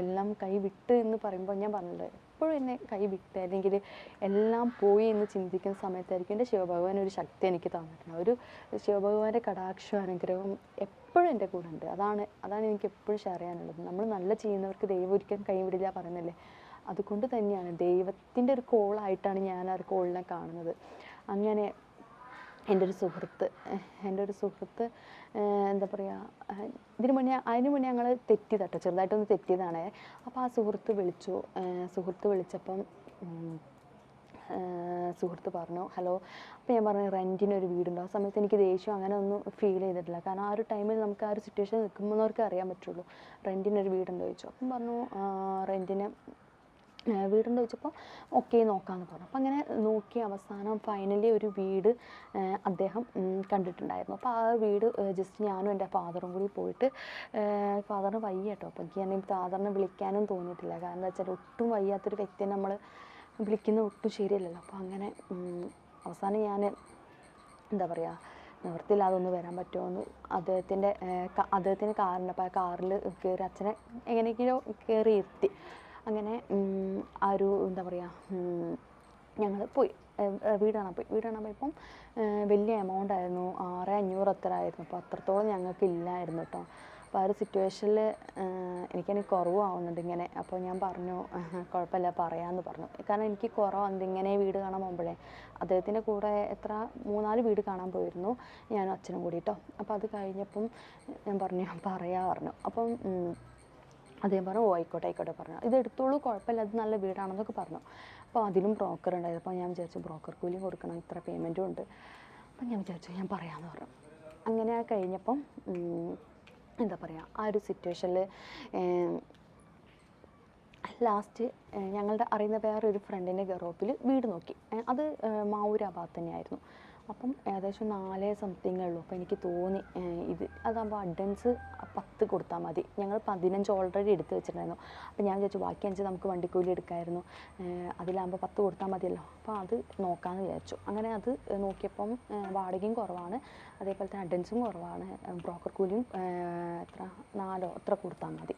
[SPEAKER 1] എല്ലാം കൈ വിട്ട് എന്ന് പറയുമ്പോൾ ഞാൻ പറഞ്ഞത് എപ്പോഴും എന്നെ കൈ വിട്ട് അല്ലെങ്കിൽ എല്ലാം പോയി എന്ന് ചിന്തിക്കുന്ന സമയത്തായിരിക്കും എന്റെ ശിവഭഗവാൻ ഒരു ശക്തി എനിക്ക് തന്നിട്ടുണ്ട് ഒരു ശിവഭഗവാന്റെ കടാക്ഷവും അനുഗ്രഹവും എപ്പോഴും എന്റെ കൂടെ ഉണ്ട്. അതാണ് അതാണ് എനിക്ക് എപ്പോഴും ഷെയർ ചെയ്യാനുള്ളത്. നമ്മൾ നല്ല ചെയ്യുന്നവർക്ക് ദൈവം ഒരിക്കലും കൈ വിടില്ല പറയുന്നില്ലേ? അതുകൊണ്ട് തന്നെയാണ് ദൈവത്തിന്റെ ഒരു കോളായിട്ടാണ് ഞാൻ ആ ഒരു കോളിനെ കാണുന്നത്. അങ്ങനെ എന്റെ ഒരു സുഹൃത്ത് എന്റെ ഒരു സുഹൃത്ത് എന്താ പറയുക ഇതിനു മുന്നേ അതിന് മുന്നേ ഞങ്ങൾ തെറ്റി തട്ടോ ചെറുതായിട്ടൊന്ന് തെറ്റിയതാണ്. അപ്പോൾ ആ സുഹൃത്ത് വിളിച്ചു സുഹൃത്ത് വിളിച്ചപ്പം സുഹൃത്ത് പറഞ്ഞു ഹലോ അപ്പോൾ ഞാൻ പറഞ്ഞു റെന്റിന് ഒരു വീടുണ്ടോ. ആ സമയത്ത് എനിക്ക് ദേഷ്യം അങ്ങനെ ഒന്നും ഫീൽ ചെയ്തിട്ടില്ല. കാരണം ആ ഒരു ടൈമിൽ നമുക്ക് ആ ഒരു സിറ്റുവേഷൻ നിൽക്കുമ്പോഴവർക്ക് അറിയാൻ പറ്റുള്ളൂ. റെന്റിനൊരു വീടുണ്ടോ? ചോദിച്ചു. അപ്പം പറഞ്ഞു റെന്റിന് വീടുണ്ടോ ചോദിച്ചപ്പോൾ ഓക്കെ നോക്കാമെന്ന് പറഞ്ഞു. അപ്പം അങ്ങനെ നോക്കി അവസാനം ഫൈനലി ഒരു വീട് അദ്ദേഹം കണ്ടിട്ടുണ്ടായിരുന്നു. അപ്പോൾ ആ വീട് ജസ്റ്റ് ഞാനും എന്റെ ഫാദറും കൂടി പോയിട്ട് ഫാദറിന് വയ്യ കേട്ടോ അപ്പോൾ എനിക്ക് ഞാൻ ഫാദറിനെ വിളിക്കാനും തോന്നിയിട്ടില്ല. കാരണം എന്താ വെച്ചാൽ ഒട്ടും വയ്യാത്തൊരു വ്യക്തിയെ നമ്മൾ വിളിക്കുന്ന ഒട്ടും ശരിയല്ലല്ലോ. അപ്പോൾ അങ്ങനെ അവസാനം ഞാൻ എന്താ പറയുക നിവൃത്തിയില്ലാതെ ഒന്ന് വരാൻ പറ്റുമോ എന്ന് അദ്ദേഹത്തിന്റെ അദ്ദേഹത്തിന് കാറുണ്ട് അപ്പോൾ ആ കാറിൽ കയറി അച്ഛനെ എങ്ങനെയെങ്കിലും കയറി ഇരുത്തി. അങ്ങനെ ആ ഒരു എന്താ പറയുക ഞങ്ങൾ പോയി. വീട് കാണാൻ പോയി. വീട് കാണാൻ പോയപ്പം വലിയ എമൗണ്ട് ആയിരുന്നു. ആറ് അഞ്ഞൂറ് അത്ര ആയിരുന്നു. അപ്പോൾ അത്രത്തോളം ഞങ്ങൾക്ക് ഇല്ലായിരുന്നു കേട്ടോ അപ്പോൾ ആ ഒരു സിറ്റുവേഷനിൽ എനിക്കെനിക്ക് കുറവാവുന്നുണ്ട് ഇങ്ങനെ. അപ്പോൾ ഞാൻ പറഞ്ഞു "ആഹ്, കുഴപ്പമില്ല പറയാമെന്ന് പറഞ്ഞു. കാരണം എനിക്ക് കുറവുണ്ട് ഇങ്ങനെ വീട് കാണാൻ പോകുമ്പോഴേ അദ്ദേഹത്തിന്റെ കൂടെ എത്ര മൂന്നാൽ വീട് കാണാൻ പോയിരുന്നു ഞാനും അച്ഛനും കൂടി കേട്ടോ അപ്പോൾ അത് കഴിഞ്ഞപ്പം ഞാൻ പറഞ്ഞു പറയാ പറഞ്ഞു. അപ്പം അദ്ദേഹം പറഞ്ഞു ഓ ആയിക്കോട്ടെ ആയിക്കോട്ടെ പറഞ്ഞു. ഇത് എടുത്തോളൂ കുഴപ്പമില്ല അത് നല്ല വീടാണെന്നൊക്കെ പറഞ്ഞു. അപ്പോൾ അതിലും ബ്രോക്കർ ഉണ്ടായിരുന്നു. അപ്പോൾ ഞാൻ വിചാരിച്ചു ബ്രോക്കർ കൂലി കൊടുക്കണം ഇത്ര പേയ്മെന്റും ഉണ്ട്. അപ്പം ഞാൻ വിചാരിച്ചു ഞാൻ പറയാമെന്ന് പറഞ്ഞു. അങ്ങനെ കഴിഞ്ഞപ്പം എന്താ പറയുക ആ ഒരു സിറ്റുവേഷനിൽ ലാസ്റ്റ് ഞങ്ങളുടെ അറിയുന്ന വേറൊരു ഫ്രണ്ടിന്റെ ഗറോപ്പിൽ വീട് നോക്കി. അത് മാവൂരാ ഭാഗത്ത് തന്നെയായിരുന്നു. അപ്പം ഏകദേശം നാല് സംതിങ്ങേ ഉള്ളൂ. അപ്പോൾ എനിക്ക് തോന്നി ഇത് അതാകുമ്പോൾ അഡ്വാൻസ് പത്ത് കൊടുത്താൽ മതി. ഞങ്ങൾ പതിനഞ്ച് ഓൾറെഡി എടുത്ത് വെച്ചിട്ടുണ്ടായിരുന്നു. അപ്പോൾ ഞാൻ വിചാരിച്ചു ബാക്കി അഞ്ച് നമുക്ക് വണ്ടിക്കൂലി എടുക്കായിരുന്നു. അതിലാകുമ്പോൾ പത്ത് കൊടുത്താൽ മതിയല്ലോ. അപ്പോൾ അത് നോക്കാമെന്ന് വിചാരിച്ചു. അങ്ങനെ അത് നോക്കിയപ്പം വാടകയും കുറവാണ്. അതേപോലെ തന്നെ അഡ്വാൻസും കുറവാണ്. ബ്രോക്കർ കൂലിയും എത്ര? നാലോ എത്ര കൊടുത്താൽ മതി.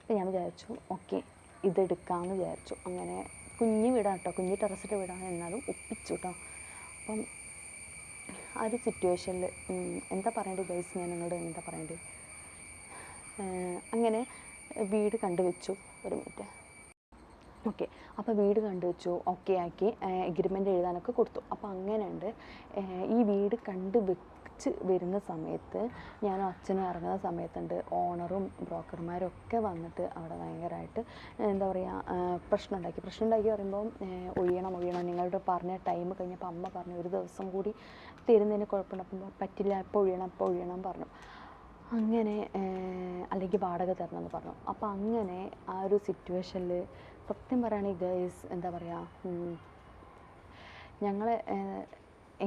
[SPEAKER 1] അപ്പോൾ ഞാൻ വിചാരിച്ചു ഓക്കെ ഇതെടുക്കാമെന്ന് വിചാരിച്ചു. അങ്ങനെ കുഞ്ഞ് വീടാണ് കേട്ടോ. കുഞ്ഞ് ടെറസിന്റെ വീടാണ്. എന്നാലും ഒപ്പിച്ചു കേട്ടോ അപ്പം ആ ഒരു സിറ്റുവേഷനിൽ എന്താ പറയേണ്ടത് ഗൈസ് ഞാൻ നിങ്ങളോട് എന്താ പറയേണ്ടത് അങ്ങനെ വീട് കണ്ടുവച്ചു ഒരു മിനിറ്റ് ഓക്കെ അപ്പോൾ വീട് കണ്ടുവച്ചു ഓക്കെ ആക്കി എഗ്രിമെന്റ് എഴുതാനൊക്കെ കൊടുത്തു. അപ്പോൾ അങ്ങനെയുണ്ട് ഈ വീട് കണ്ട് വെച്ച് വരുന്ന സമയത്ത് ഞാൻ അച്ഛനും ഇറങ്ങുന്ന സമയത്തുണ്ട്. ഓണറും ബ്രോക്കർമാരും ഒക്കെ വന്നിട്ട് അവിടെ ഭയങ്കരമായിട്ട് എന്താ പറയുക പ്രശ്നം ഉണ്ടാക്കി പ്രശ്നം ഉണ്ടാക്കി പറയുമ്പോൾ ഒഴിയണം ഒഴിയണം. നിങ്ങളുടെ പറഞ്ഞ ടൈം കഴിഞ്ഞപ്പോൾ അമ്മ പറഞ്ഞു ഒരു ദിവസം കൂടി തരുന്നതിന് കുഴപ്പമുണ്ട് പറ്റില്ല. ഇപ്പോൾ ഒഴിയണം ഇപ്പോൾ ഒഴിയണം പറഞ്ഞു. അങ്ങനെ അല്ലെങ്കിൽ വാടക തരണം എന്ന് പറഞ്ഞു. അപ്പോൾ അങ്ങനെ ആ ഒരു സിറ്റുവേഷനിൽ സത്യം പറയുകയാണെങ്കിൽ ഗൈസ് എന്താ പറയുക ഞങ്ങൾ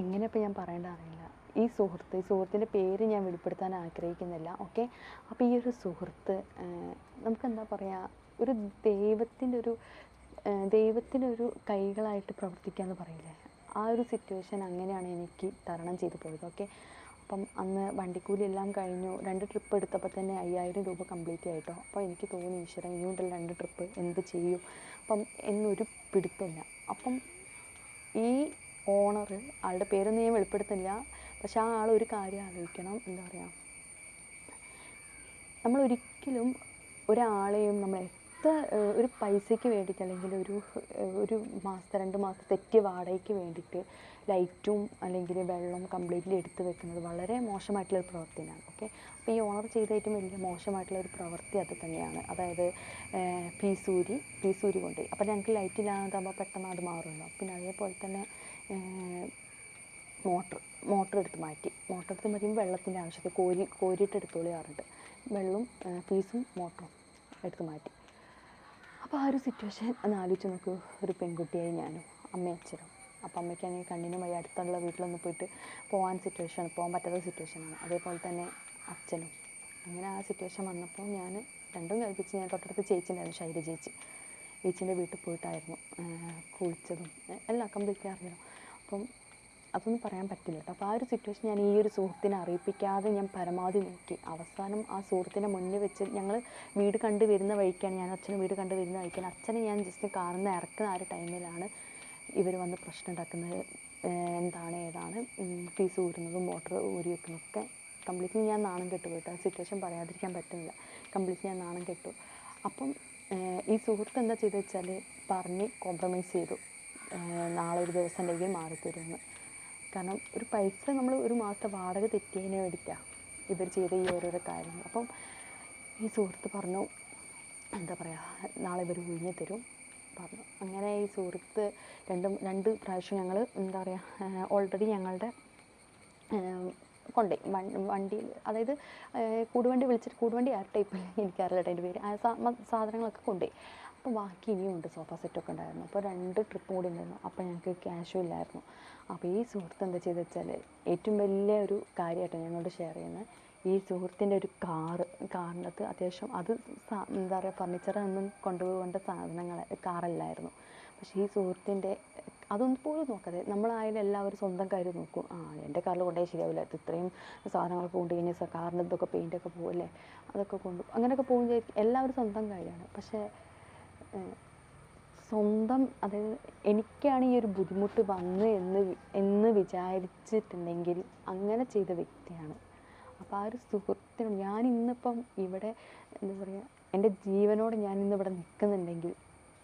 [SPEAKER 1] എങ്ങനെ ഇപ്പോൾ ഞാൻ പറയേണ്ട അറിയില്ല. ഈ സുഹൃത്ത് ഈ സുഹൃത്തിന്റെ പേര് ഞാൻ വെളിപ്പെടുത്താൻ ആഗ്രഹിക്കുന്നില്ല ഓക്കെ അപ്പോൾ ഈ ഒരു സുഹൃത്ത് നമുക്കെന്താ പറയുക ഒരു ദൈവത്തിന്റെ ഒരു ദൈവത്തിന്റെ ഒരു കൈകളായിട്ട് പ്രവർത്തിക്കുക എന്ന് പറയില്ലേ? ആ ഒരു സിറ്റുവേഷൻ അങ്ങനെയാണ് എനിക്ക് തരണം ചെയ്തു പോയത് ഓക്കെ അപ്പം അന്ന് വണ്ടിക്കൂലി എല്ലാം കഴിഞ്ഞു രണ്ട് ട്രിപ്പ് എടുത്തപ്പോൾ തന്നെ അയ്യായിരം രൂപ കംപ്ലീറ്റ് ആയിട്ടോ? അപ്പോൾ എനിക്ക് തോന്നി ഈശ്വര ഇനിയുണ്ടല്ലോ രണ്ട് ട്രിപ്പ് എന്ത് ചെയ്യും? അപ്പം എന്നൊരു പിടുത്തമില്ല. അപ്പം ഈ ഓണർ ആളുടെ പേരൊന്നും ഞാൻ വെളിപ്പെടുത്തില്ല പക്ഷെ ആ ആൾ ഒരു കാര്യം ആലോചിക്കണം. എന്താ പറയുക നമ്മൾ ഒരിക്കലും ഒരാളെയും നമ്മൾ എത്ര ഒരു പൈസയ്ക്ക് വേണ്ടിയിട്ട് അല്ലെങ്കിൽ ഒരു ഒരു മാസത്തെ രണ്ട് മാസത്തെ തെറ്റിയ വാടകയ്ക്ക് വേണ്ടിയിട്ട് ലൈറ്റും അല്ലെങ്കിൽ വെള്ളം കംപ്ലീറ്റ്ലി എടുത്തു വെക്കുന്നത് വളരെ മോശമായിട്ടുള്ള ഒരു പ്രവൃത്തിയാണ്. ഓക്കെ? അപ്പോൾ ഈ ഓണർ ചെയ്ത ഏറ്റവും വലിയ മോശമായിട്ടുള്ള ഒരു പ്രവൃത്തി അത് തന്നെയാണ്. അതായത് പീസൂരി പീസൂരി കൊണ്ടുപോയി. അപ്പോൾ ഞങ്ങൾക്ക് ലൈറ്റ് ഇല്ലാതാകുമ്പോൾ പെട്ടെന്ന് അത് മാറുമല്ലോ. പിന്നെ അതേപോലെ തന്നെ മോട്ടർ. മോട്ടർ എടുത്ത് മാറ്റി. മോട്ടർ എടുത്ത് മാറ്റുമ്പോൾ വെള്ളത്തിന്റെ ആവശ്യത്തിൽ കോരി കോരിയിട്ട് എടുത്തോളി പറഞ്ഞിട്ട് വെള്ളവും ഫീസും മോട്ടറും എടുത്ത് മാറ്റി. അപ്പോൾ ആ ഒരു സിറ്റുവേഷൻ ഒന്ന് ആലോചിച്ച് നോക്കൂ. ഒരു പെൺകുട്ടിയായി ഞാനും അമ്മയും അച്ഛനും. അപ്പോൾ അമ്മയ്ക്കാണെങ്കിൽ കണ്ണിന് വഴി അടുത്തുള്ള വീട്ടിലൊന്ന് പോയിട്ട് പോകാൻ സിറ്റുവേഷൻ പോകാൻ പറ്റാത്ത സിറ്റുവേഷനാണ് അതേപോലെ തന്നെ അച്ഛനും. അങ്ങനെ ആ സിറ്റുവേഷൻ വന്നപ്പോൾ ഞാൻ രണ്ടും കൽപ്പിച്ച് ഞാൻ തൊട്ടടുത്ത് ചേച്ചി ഉണ്ടായിരുന്നു ശൈല ചേച്ചി. ചേച്ചീന്റെ വീട്ടിൽ പോയിട്ടായിരുന്നു കുളിച്ചതും എല്ലാം കംപ്ലീറ്റ്ലി അറിയണം അപ്പം അതൊന്നും പറയാൻ പറ്റില്ല കേട്ടോ. അപ്പോൾ ആ ഒരു സിറ്റുവേഷൻ ഞാൻ ഈ ഒരു സുഹൃത്തിനെ അറിയിപ്പിക്കാതെ ഞാൻ പരമാവധി നോക്കി. അവസാനം ആ സുഹൃത്തിനെ മുന്നിൽ വെച്ച് ഞങ്ങൾ വീട് കണ്ട് വരുന്ന വഴിക്കാണ് ഞാൻ അച്ഛനും വീട് കണ്ട് വരുന്ന വഴിക്കാണ്. അച്ഛനെ ഞാൻ ജസ്റ്റ് കാറിൽ നിന്ന് ഇറക്കുന്ന ആ ഒരു ടൈമിലാണ് ഇവർ വന്ന് പ്രശ്നം ഉണ്ടാക്കുന്നത്. എന്താണ് ഏതാണ് ഫീസ് ഊരുന്നതും മോട്ടർ ഊരി വെക്കുന്നതൊക്കെ കംപ്ലീറ്റ്ലി ഞാൻ നാണം കെട്ടു കേട്ടോ. സിറ്റുവേഷൻ പറയാതിരിക്കാൻ പറ്റുന്നില്ല. കംപ്ലീറ്റ്ലി ഞാൻ നാണം കെട്ടു. അപ്പം ഈ സുഹൃത്ത് എന്താ ചെയ്തു വെച്ചാൽ പറഞ്ഞ് കോംപ്രമൈസ് ചെയ്തു. നാളെ ഒരു ദിവസം ഉണ്ടെങ്കിൽ മാറിത്തരുമെന്ന്. കാരണം ഒരു പൈസ നമ്മൾ ഒരു മാസത്തെ വാടക തെറ്റിയതിന് വേണ്ടിയിട്ടാണ് ഇവർ ചെയ്ത ഈ ഓരോരോ കാര്യങ്ങൾ അപ്പം ഈ സുഹൃത്ത് പറഞ്ഞു എന്താ പറയുക നാളെ ഇവർ ഒഴിഞ്ഞു തരും പറഞ്ഞു. അങ്ങനെ ഈ സുഹൃത്ത് രണ്ട് രണ്ട് പ്രാവശ്യം ഞങ്ങൾ എന്താ പറയുക ഓൾറെഡി ഞങ്ങളുടെ കൊണ്ടുപോയി വണ്ടിയിൽ അതായത് കൂടുവണ്ടി വിളിച്ചിട്ട് കൂടുവണ്ടി ആ ടൈപ്പ് എനിക്കറിയില്ല അതിന്റെ പേര്. ആ സാധനങ്ങളൊക്കെ കൊണ്ടുപോയി അപ്പോൾ ബാക്കി ഇനിയും ഉണ്ട് സോഫ സെറ്റൊക്കെ ഉണ്ടായിരുന്നു. അപ്പോൾ രണ്ട് ട്രിപ്പും കൂടി ഉണ്ടായിരുന്നു. അപ്പോൾ ഞങ്ങൾക്ക് ക്യാഷും ഇല്ലായിരുന്നു. അപ്പോൾ ഈ സുഹൃത്ത് എന്താ ചെയ്തെന്ന് വെച്ചാൽ ഏറ്റവും വലിയ ഒരു കാര്യമായിട്ടാണ് ഞങ്ങളോട് ഷെയർ ചെയ്യുന്നത് ഈ സുഹൃത്തിന്റെ ഒരു കാറ് കാറിനകത്ത് അത്യാവശ്യം അത് എന്താ പറയുക ഫർണിച്ചറൊന്നും കൊണ്ടുപോകേണ്ട സാധനങ്ങൾ കാറല്ലായിരുന്നു. പക്ഷേ ഈ സുഹൃത്തിന്റെ അതൊന്നും പോലും നോക്കാതെ നമ്മളായാലും എല്ലാവരും സ്വന്തം കാര്യം നോക്കും. ആ എന്റെ കാറിൽ കൊണ്ടുപോയി ശരിയാവില്ല. ഇത് ഇത്രയും സാധനങ്ങളൊക്കെ കൊണ്ട് കഴിഞ്ഞാൽ കാറിന്റെ ഇതൊക്കെ പെയിന്റൊക്കെ പോകുമല്ലേ അതൊക്കെ കൊണ്ടു അങ്ങനെയൊക്കെ പോകും വിചാരിക്കും എല്ലാവരും സ്വന്തം കാര്യമാണ്. പക്ഷേ സ്വന്തം അതായത് എനിക്കാണ് ഈ ഒരു ബുദ്ധിമുട്ട് വന്നു എന്ന് എന്ന് വിചാരിച്ചിട്ടുണ്ടെങ്കിൽ അങ്ങനെ ചെയ്ത വ്യക്തിയാണ്. അപ്പോൾ ആ ഒരു സുഹൃത്തിനും ഞാൻ ഇന്നിപ്പം ഇവിടെ എന്താ പറയുക എന്റെ ജീവനോട് ഞാൻ ഇന്ന് ഇവിടെ നിൽക്കുന്നുണ്ടെങ്കിൽ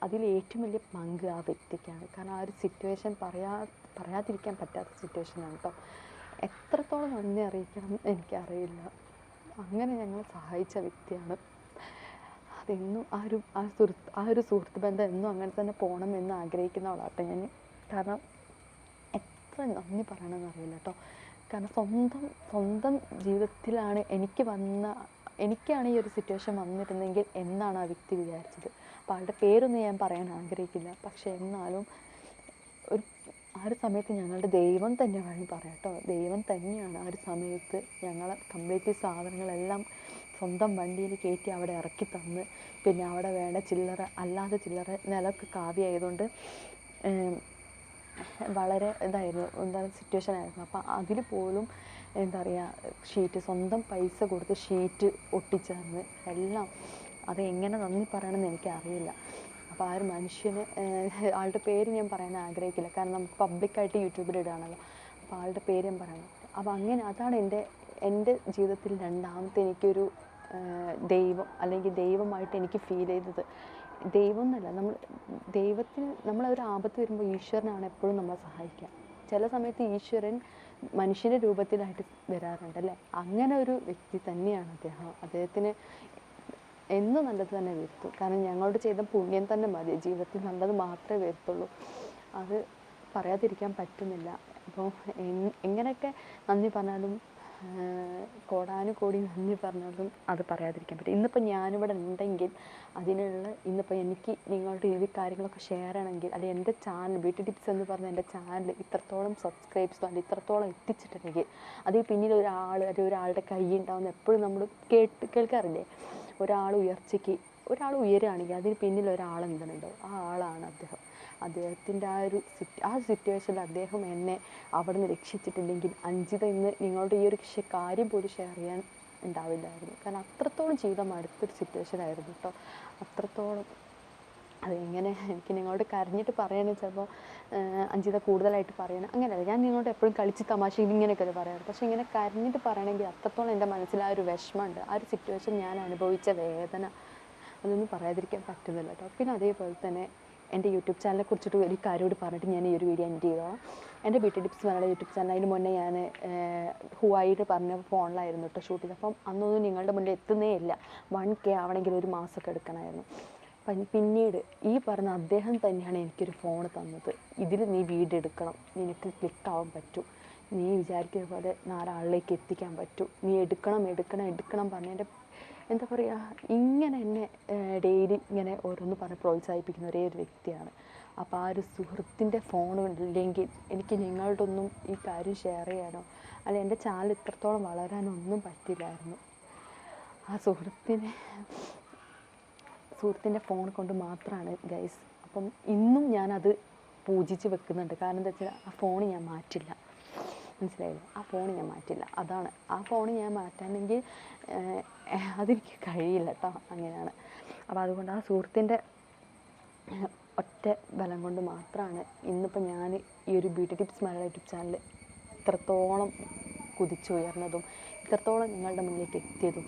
[SPEAKER 1] അതിൽ ഏറ്റവും വലിയ പങ്ക് ആ വ്യക്തിക്കാണ്. കാരണം ആ ഒരു സിറ്റുവേഷൻ പറയാ പറയാതിരിക്കാൻ പറ്റാത്ത സിറ്റുവേഷനാണ് കേട്ടോ എത്രത്തോളം നന്ദി അറിയിക്കണം എനിക്കറിയില്ല. അങ്ങനെ ഞങ്ങളെ സഹായിച്ച വ്യക്തിയാണ്. അതെന്നും ആ ഒരു ആ സുഹൃത്ത് ആ ഒരു സുഹൃത്ത് ബന്ധം എന്നും അങ്ങനെ തന്നെ പോകണം എന്ന് ആഗ്രഹിക്കുന്ന ആളാട്ടോ ഞാൻ. കാരണം എത്ര നന്ദി പറയണമെന്ന് അറിയില്ല കേട്ടോ. കാരണം സ്വന്തം സ്വന്തം ജീവിതത്തിലാണ് എനിക്ക് വന്ന എനിക്കാണ് ഈ ഒരു സിറ്റുവേഷൻ വന്നിരുന്നെങ്കിൽ എന്നാണ് ആ വ്യക്തി വിചാരിച്ചത്. അപ്പോൾ ആളുടെ പേരൊന്നും ഞാൻ പറയാൻ ആഗ്രഹിക്കില്ല. പക്ഷേ എന്നാലും ഒരു ആ ഒരു സമയത്ത് ഞങ്ങളുടെ ദൈവം തന്നെ വേണമെങ്കിൽ പറയാം കേട്ടോ. ദൈവം തന്നെയാണ് ആ ഒരു സമയത്ത് ഞങ്ങളെ കംപ്ലീറ്റ് സാധനങ്ങളെല്ലാം സ്വന്തം വണ്ടിയിൽ കയറ്റി അവിടെ ഇറക്കി തന്ന്. പിന്നെ അവിടെ വേണ്ട ചില്ലറ അല്ലാതെ ചില്ലറ നിലയ്ക്ക് കാവ്യായതുകൊണ്ട് വളരെ ഇതായിരുന്നു എന്താ സിറ്റുവേഷൻ ആയിരുന്നു. അപ്പോൾ അതിൽ പോലും എന്താ പറയുക ഷീറ്റ് സ്വന്തം പൈസ കൊടുത്ത് ഷീറ്റ് ഒട്ടിച്ചേർന്ന് എല്ലാം അത് എങ്ങനെ നന്ദി പറയണമെന്ന് എനിക്കറിയില്ല. അപ്പോൾ ആ ഒരു മനുഷ്യന് ആളുടെ പേര് ഞാൻ പറയാൻ ആഗ്രഹിക്കില്ല. കാരണം നമുക്ക് പബ്ലിക്കായിട്ട് യൂട്യൂബിൽ ഇടുകയാണല്ലോ അപ്പോൾ ആളുടെ പേര് ഞാൻ പറയണം. അപ്പോൾ അങ്ങനെ അതാണ് എന്റെ എന്റെ ജീവിതത്തിൽ രണ്ടാമത്തെ എനിക്കൊരു ദൈവം അല്ലെങ്കിൽ ദൈവമായിട്ട് എനിക്ക് ഫീൽ ചെയ്തത് ദൈവം എന്നല്ല നമ്മൾ ദൈവത്തിൽ നമ്മളൊരു ആപത്ത് വരുമ്പോൾ ഈശ്വരനാണ് എപ്പോഴും നമ്മളെ സഹായിക്കുക. ചില സമയത്ത് ഈശ്വരൻ മനുഷ്യന്റെ രൂപത്തിലായിട്ട് വരാറുണ്ട് അല്ലേ? അങ്ങനെ ഒരു വ്യക്തി തന്നെയാണ് അദ്ദേഹം. അദ്ദേഹത്തിന് എന്നും നല്ലത് തന്നെ വരുത്തും. കാരണം ഞങ്ങളോട് ചെയ്ത പുണ്യം തന്നെ മതി. ജീവിതത്തിൽ നല്ലത് മാത്രമേ വരുത്തുള്ളൂ. അത് പറയാതിരിക്കാൻ പറ്റുന്നില്ല. അപ്പോൾ എങ്ങനെയൊക്കെ നന്ദി പറഞ്ഞാലും കോടാനുകോടി നന്ദി പറഞ്ഞാലും അത് പറയാതിരിക്കാൻ പറ്റും. ഇന്നിപ്പോൾ ഞാനിവിടെ ഉണ്ടെങ്കിൽ അതിനുള്ള ഇന്നിപ്പോൾ എനിക്ക് നിങ്ങളുടെ ഈ കാര്യങ്ങളൊക്കെ ഷെയർ ചെയ്യണമെങ്കിൽ അല്ലെങ്കിൽ എന്റെ ചാനൽ ബ്യൂട്ടി ടിപ്സ് എന്ന് പറഞ്ഞ എന്റെ ചാനൽ ഇത്രത്തോളം സബ്സ്ക്രൈബ്സ് അല്ലെങ്കിൽ ഇത്രത്തോളം എത്തിച്ചിട്ടുണ്ടെങ്കിൽ അതിൽ പിന്നിൽ ഒരാൾ അല്ലെങ്കിൽ ഒരാളുടെ കൈ ഉണ്ടാവുന്ന എപ്പോഴും നമ്മൾ കേട്ട് കേൾക്കാറില്ലേ? ഒരാൾ ഉയർച്ചയ്ക്ക് ഒരാൾ ഉയരുകയാണെങ്കിൽ അതിന് പിന്നിൽ ഒരാൾ എന്തുണ്ടോ? ആ ആളാണ് അദ്ദേഹം. അദ്ദേഹത്തിന്റെ ആ ഒരു ആ സിറ്റുവേഷനിൽ അദ്ദേഹം എന്നെ അവിടെ നിന്ന് രക്ഷിച്ചിട്ടില്ലെങ്കിൽ അഞ്ചിത ഇന്ന് നിങ്ങളുടെ ഈ ഒരു കാര്യം പോലും ഷെയർ ചെയ്യാൻ ഉണ്ടാവില്ലായിരുന്നു. കാരണം അത്രത്തോളം ജീവിതം അടുത്തൊരു സിറ്റുവേഷൻ ആയിരുന്നു കേട്ടോ അത്രത്തോളം അതെങ്ങനെ എനിക്ക് നിങ്ങളോട് കരഞ്ഞിട്ട് പറയണത് ചിലപ്പോൾ അഞ്ചിത കൂടുതലായിട്ട് പറയണം. അങ്ങനെയല്ല ഞാൻ നിങ്ങളോട് എപ്പോഴും കളിച്ച് തമാശ ഇങ്ങനെയൊക്കെ പറയാറ്. പക്ഷേ ഇങ്ങനെ കരഞ്ഞിട്ട് പറയണമെങ്കിൽ അത്രത്തോളം എന്റെ മനസ്സിൽ ആ ഒരു വിഷമമുണ്ട്. ആ ഒരു സിറ്റുവേഷൻ ഞാൻ അനുഭവിച്ച വേദന അതൊന്നും പറയാതിരിക്കാൻ പറ്റുന്നില്ല കേട്ടോ. പിന്നെ അതേപോലെ തന്നെ എന്റെ യൂട്യൂബ് ചാനലിനെ കുറിച്ചിട്ട് ഒരു കാര്യം പറഞ്ഞിട്ട് ഞാൻ ഈ ഒരു വീഡിയോ എൻഡ് ചെയ്തോളാം എന്റെ ബ്യൂട്ടി ടിപ്സ് പറഞ്ഞ യൂട്യൂബ് ചാനൽ അതിന് മുന്നേ ഞാൻ ഹുവായിട്ട് പറഞ്ഞ ഫോണിലായിരുന്നു കേട്ടോ ഷൂട്ട് ചെയ്തത് അപ്പം അന്നൊന്നും നിങ്ങളുടെ മുന്നിൽ എത്തുന്നേ ഇല്ല. വൺ കെ ആവണമെങ്കിൽ ഒരു മാസമൊക്കെ എടുക്കണമായിരുന്നു. പിന്നീട് ഈ പറഞ്ഞ അദ്ദേഹം തന്നെയാണ് എനിക്കൊരു ഫോൺ തന്നത്. ഇതിൽ നീ വീഡിയോ എടുക്കണം. നിനക്ക് ക്ലിക്കാവാൻ പറ്റും. നീ വിചാരിക്കുന്ന പോലെ നാലാളിലേക്ക് എത്തിക്കാൻ പറ്റും. നീ എടുക്കണം എടുക്കണം എടുക്കണം പറഞ്ഞ എന്റെ എന്താ പറയുക ഇങ്ങനെ എന്നെ ഡെയിലി ഇങ്ങനെ ഓരോന്ന് പറഞ്ഞ് പ്രോത്സാഹിപ്പിക്കുന്ന ഒരേ ഒരു വ്യക്തിയാണ്. അപ്പോൾ ആ ഒരു സുഹൃത്തിന്റെ ഫോൺ എനിക്ക് നിങ്ങളോടൊന്നും ഈ കാര്യം ഷെയർ ചെയ്യാനോ അല്ല എന്റെ ചാനൽ ഇത്രത്തോളം വളരാനോ ഒന്നും പറ്റില്ലായിരുന്നു. ആ സുഹൃത്തിനെ സുഹൃത്തിന്റെ ഫോൺ കൊണ്ട് മാത്രമാണ് ഗൈസ് അപ്പം ഇന്നും ഞാനത് പൂജിച്ച് വെക്കുന്നുണ്ട്. കാരണം എന്താ വെച്ചാൽ ആ ഫോൺ ഞാൻ മാറ്റില്ല. മനസ്സിലായില്ലേ? ആ ഫോൺ ഞാൻ മാറ്റില്ല. അതാണ്. ആ ഫോൺ ഞാൻ മാറ്റാനെങ്കിൽ അതെനിക്ക് കഴിയില്ല കേട്ടോ അങ്ങനെയാണ്. അപ്പോൾ അതുകൊണ്ട് ആ സുഹൃത്തിന്റെ ഒറ്റ ബലം കൊണ്ട് മാത്രമാണ് ഇന്നിപ്പോൾ ഞാൻ ഈ ഒരു ബ്യൂട്ടി ടിപ്സ് മലയാള യൂട്യൂബ് ചാനൽ ഇത്രത്തോളം കുതിച്ചുയർന്നതും ഇത്രത്തോളം നിങ്ങളുടെ മുന്നിലേക്ക് എത്തിയതും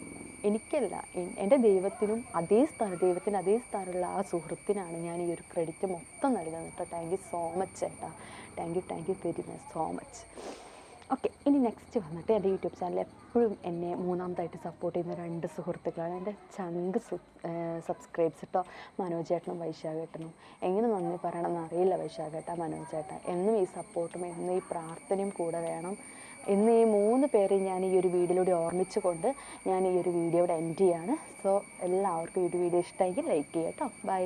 [SPEAKER 1] എനിക്കല്ല. എന്റെ ദൈവത്തിനും അതേ സ്ഥാനം ദൈവത്തിന് അതേ സ്ഥാനമുള്ള ആ സുഹൃത്തിനാണ് ഞാൻ ഈ ഒരു ക്രെഡിറ്റ് മൊത്തം നൽകുന്നത് കേട്ടോ താങ്ക് യു സോ മച്ച് ചേട്ടാ. Thank you thank you very much so much okay ഇനി നെക്സ്റ്റ് വന്നിട്ട് എന്റെ യൂട്യൂബ് ചാനൽ എപ്പോഴും എന്നെ മൂന്നാമതായിട്ട് സപ്പോർട്ട് ചെയ്യുന്ന രണ്ട് സുഹൃത്തുക്കളാണ്. എന്റെ ചങ്ക് സബ്സ്ക്രൈബ്സ് കേട്ടോ മനോജ് ചേട്ടനും വൈശാഖേട്ടനും. എങ്ങനെ നന്ദി പറയണമെന്ന് അറിയില്ല വൈശാഖേട്ട മനോജ് ചേട്ട എന്നും ഈ സപ്പോർട്ടും എന്നും ഈ പ്രാർത്ഥനയും കൂടെ വേണം. ഇന്ന് ഈ മൂന്ന് പേരെ ഞാൻ ഈ ഒരു വീഡിയോയിലൂടെ ഓർമ്മിച്ചുകൊണ്ട് ഞാൻ ഈ ഒരു വീഡിയോയുടെ എൻഡ് ചെയ്യാണ്. സോ എല്ലാവർക്കും ഈ ഒരു വീഡിയോ ഇഷ്ടമായി ലൈക്ക് ചെയ്യാം കേട്ടോ ബൈ